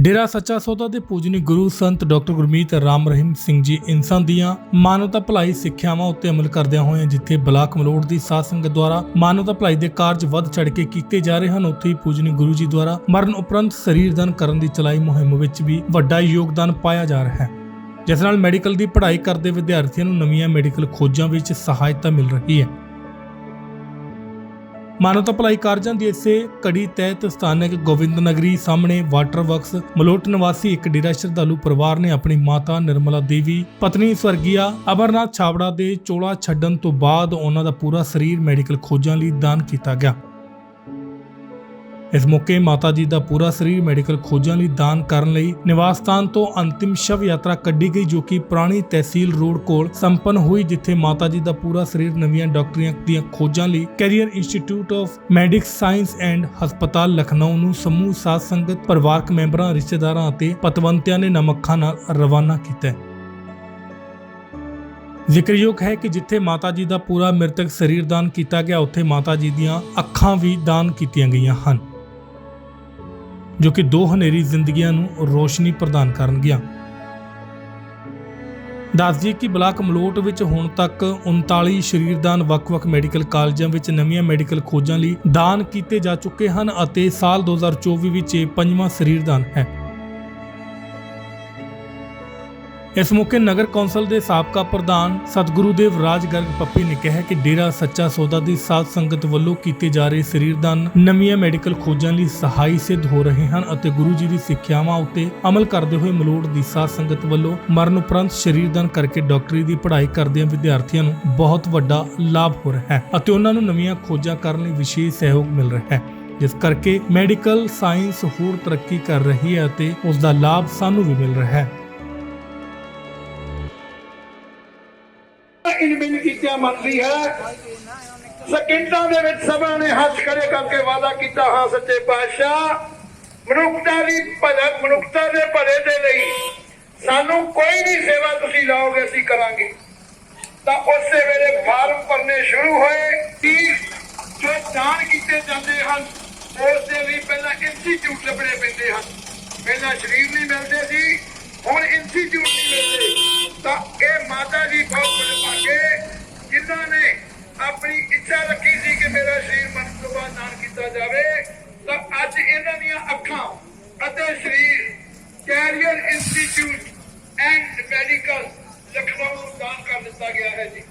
ਡੇਰਾ ਸੱਚਾ ਸੌਦਾ ਦੇ ਪੂਜਨੀ ਗੁਰੂ ਸੰਤ ਡਾਕਟਰ ਗੁਰਮੀਤ ਰਾਮ ਰਹੀਮ ਸਿੰਘ ਜੀ ਇਨਸਾਨ ਦੀਆਂ ਮਾਨਵਤਾ ਭਲਾਈ ਸਿੱਖਿਆਵਾਂ ਉੱਤੇ ਅਮਲ ਕਰਦਿਆਂ ਹੋਇਆਂ ਜਿੱਥੇ ਬਲਾਕ ਮਲੋੜ ਦੀ ਸਾਧ ਸੰਗਤ ਦੁਆਰਾ ਮਾਨਵਤਾ ਭਲਾਈ ਦੇ ਕਾਰਜ ਵੱਧ ਚੜ ਕੇ ਕੀਤੇ ਜਾ ਰਹੇ ਹਨ, ਉੱਥੇ ਹੀ ਪੂਜਨੀ ਗੁਰੂ ਜੀ ਦੁਆਰਾ ਮਰਨ ਉਪਰੰਤ ਸਰੀਰ ਦਾਨ ਕਰਨ ਦੀ ਚਲਾਈ ਮੁਹਿੰਮ ਵਿੱਚ ਵੀ ਵੱਡਾ ਯੋਗਦਾਨ ਪਾਇਆ ਜਾ ਰਿਹਾ ਹੈ। ਜਿਸ ਨਾਲ ਮੈਡੀਕਲ ਦੀ ਪੜ੍ਹਾਈ ਕਰਦੇ ਵਿਦਿਆਰਥੀਆਂ ਨੂੰ ਨਵੀਆਂ ਮੈਡੀਕਲ ਖੋਜਾਂ ਵਿੱਚ ਸਹਾਇਤਾ ਮਿਲ ਰਹੀ ਹੈ। ਮਾਨਵਤਾ ਭਲਾਈ ਕਾਰਜਾਂ ਦੀ ਇਸੇ ਕੜੀ ਤਹਿਤ ਸਥਾਨਕ ਗੋਬਿੰਦ ਨਗਰੀ ਸਾਹਮਣੇ ਵਾਟਰ ਵਰਕਸ, ਮਲੋਟ ਨਿਵਾਸੀ ਇੱਕ ਡੇਰਾ ਸ਼ਰਧਾਲੂ ਪਰਿਵਾਰ ਨੇ ਆਪਣੀ ਮਾਤਾ ਨਿਰਮਲਾ ਦੇਵੀ, ਪਤਨੀ ਸਵਰਗੀਆ ਅਮਰਨਾਥ ਛਾਬੜਾ ਦੇ ਚੋਲਾ ਛੱਡਣ ਤੋਂ ਬਾਅਦ ਉਹਨਾਂ ਦਾ ਪੂਰਾ ਸਰੀਰ ਮੈਡੀਕਲ ਖੋਜਾਂ ਲਈ ਦਾਨ ਕੀਤਾ ਗਿਆ। ਇਸ ਮੌਕੇ ਮਾਤਾ ਜੀ ਦਾ ਪੂਰਾ ਸਰੀਰ ਮੈਡੀਕਲ ਖੋਜਾਂ ਲਈ ਦਾਨ ਕਰਨ ਲਈ ਨਿਵਾਸ ਸਥਾਨ ਤੋਂ ਅੰਤਿਮ ਸ਼ਵ ਯਾਤਰਾ ਕੱਢੀ ਗਈ ਜੋ ਕਿ ਪੁਰਾਣੀ ਤਹਿਸੀਲ ਰੋਡ ਕੋਲ ਸੰਪੰਨ ਹੋਈ, ਜਿੱਥੇ ਮਾਤਾ ਜੀ ਦਾ ਪੂਰਾ ਸਰੀਰ ਨਵੀਆਂ ਡਾਕਟਰੀਆਂ ਦੀਆਂ ਖੋਜਾਂ ਲਈ career institute of medics science and ਹਸਪਤਾਲ ਲਖਨਊ ਨੂੰ ਸਮੂਹ ਸਾਧ ਸੰਗਤ, ਪਰਿਵਾਰਕ ਮੈਂਬਰਾਂ, ਰਿਸ਼ਤੇਦਾਰਾਂ ਅਤੇ ਪਤਵੰਤਿਆਂ ਨੇ ਨਮ ਅੱਖਾਂ ਨਾਲ ਰਵਾਨਾ ਕੀਤਾ ਜ਼ਿਕਰਯੋਗ ਹੈ ਕਿ ਜਿੱਥੇ ਮਾਤਾ ਜੀ ਦਾ ਪੂਰਾ ਮ੍ਰਿਤਕ ਸਰੀਰ ਦਾਨ ਕੀਤਾ ਗਿਆ, ਉੱਥੇ ਮਾਤਾ ਜੀ ਦੀਆਂ ਅੱਖਾਂ ਵੀ ਦਾਨ ਕੀਤੀਆਂ ਗਈਆਂ ਹਨ। ਜੋ ਕਿ ਦੋ ਹਨੇਰੀ ਜ਼ਿੰਦਗੀਆਂ ਨੂੰ ਰੋਸ਼ਨੀ ਪ੍ਰਦਾਨ ਕਰਨਗੀਆਂ। ਦੱਸ ਦਈਏ ਕਿ ਬਲਾਕ ਮਲੋਟ ਵਿੱਚ ਹੁਣ ਤੱਕ 39 ਸ਼ਰੀਰਦਾਨ ਵੱਖ-ਵੱਖ ਮੈਡੀਕਲ ਕਾਲਜਾਂ ਵਿੱਚ ਨਵੀਆਂ ਮੈਡੀਕਲ ਖੋਜਾਂ ਲਈ ਦਾਨ ਕੀਤੇ ਜਾ ਚੁੱਕੇ ਹਨ ਅਤੇ ਸਾਲ 2024 ਵਿੱਚ ਇਹ ਪੰਜਵਾਂ ਸਰੀਰਦਾਨ ਹੈ। ਇਸ ਮੌਕੇ ਨਗਰ ਕੌਂਸਲ ਦੇ ਸਾਬਕਾ ਪ੍ਰਧਾਨ ਸਤਿਗੁਰੂ ਦੇਵ ਰਾਜ ਗਰਗ ਪੱਪੀ ਨੇ ਕਿਹਾ ਕਿ ਡੇਰਾ ਸੱਚਾ ਸੌਦਾ ਦੀ ਸਾਧ ਸੰਗਤ ਵੱਲੋਂ ਕੀਤੇ ਜਾ ਰਹੇ ਸਰੀਰਦਾਨ ਨਵੀਆਂ ਮੈਡੀਕਲ ਖੋਜਾਂ ਲਈ ਸਹਾਈ ਸਿੱਧ ਹੋ ਰਹੇ ਹਨ ਅਤੇ ਗੁਰੂ ਜੀ ਦੀ ਸਿੱਖਿਆਵਾਂ ਉੱਤੇ ਅਮਲ ਕਰਦੇ ਹੋਏ ਮਲੋੜ ਦੀ ਸਾਧ ਸੰਗਤ ਵੱਲੋਂ ਮਰਨ ਉਪਰੰਤ ਸਰੀਰਦਾਨ ਕਰਕੇ ਡਾਕਟਰੀ ਦੀ ਪੜ੍ਹਾਈ ਕਰਦਿਆਂ ਵਿਦਿਆਰਥੀਆਂ ਨੂੰ ਬਹੁਤ ਵੱਡਾ ਲਾਭ ਹੋ ਰਿਹਾ ਹੈ ਅਤੇ ਉਹਨਾਂ ਨੂੰ ਨਵੀਆਂ ਖੋਜਾਂ ਕਰਨ ਲਈ ਵਿਸ਼ੇਸ਼ ਸਹਿਯੋਗ ਮਿਲ ਰਿਹਾ ਹੈ। ਜਿਸ ਕਰਕੇ ਮੈਡੀਕਲ ਸਾਇੰਸ ਹੋਰ ਤਰੱਕੀ ਕਰ ਰਹੀ ਹੈ ਅਤੇ ਉਸ ਦਾ ਲਾਭ ਸਾਨੂੰ ਵੀ ਮਿਲ ਰਿਹਾ ਹੈ। ਇਨਮਿਨ ਕੀਤਿਆਂ ਮੰਨਦੀ ਹੈ, ਸਕਿੰਟਾਂ ਦੇ ਵਿੱਚ ਸਭਾ ਨੇ ਹੱਥ ਖੜੇ ਕਰਕੇ ਵਾਅਦਾ ਕੀਤਾ, ਹਾਂ ਸੱਚੇ ਪਾਤਸ਼ਾਹ, ਮਨੁੱਖਤਾ ਦੀ ਭਜਨ ਮਨੁੱਖਤਾ ਦੇ ਭਲੇ ਦੇ ਲਈ ਸਾਨੂੰ ਕੋਈ ਵੀ ਸੇਵਾ ਤੁਸੀਂ ਲਾਓਗੇ, ਅਸੀਂ ਕਰਾਂਗੇ। ਤਾਂ ਉਸੇ ਵੇਲੇ ਫਾਰਮ ਭਰਨੇ ਸ਼ੁਰੂ ਹੋਏ ਕਿ ਜੋ ਦਾਨ ਕੀਤੇ ਜਾਂਦੇ ਹਨ, ਉਸ ਦੇ ਲਈ ਪਹਿਲਾਂ ਇੰਸਟੀਚਿਊਟ ਲੱਭਣੇ ਪੈਂਦੇ ਹਨ। ਪਹਿਲਾਂ ਸ਼ਰੀਰ ਨਹੀਂ ਮਿਲਦੇ ਸੀ, ਹੁਣ ਇੰਸਟੀਚਿਊਟ ਨਹੀਂ ਮਿਲਦੇ। ਤਾਂ ਇਹ ਮਾਤਾ ਜੀ ਬਹੁਤ ਬੜੇ ਨੇ ਆਪਣੀ ਇੱਛਾ ਰੱਖੀ ਸੀ ਕਿ ਮੇਰਾ ਸਰੀਰ ਮਰਨ ਤੋਂ ਬਾਅਦ ਦਾਨ ਕੀਤਾ ਜਾਵੇ, ਤਾਂ ਅੱਜ ਇਹਨਾਂ ਦੀਆਂ ਅੱਖਾਂ ਅਤੇ ਸਰੀਰ career institute and medical Lucknow ਨੂੰ ਦਾਨ ਕਰ ਦਿੱਤਾ ਗਿਆ ਹੈ ਜੀ।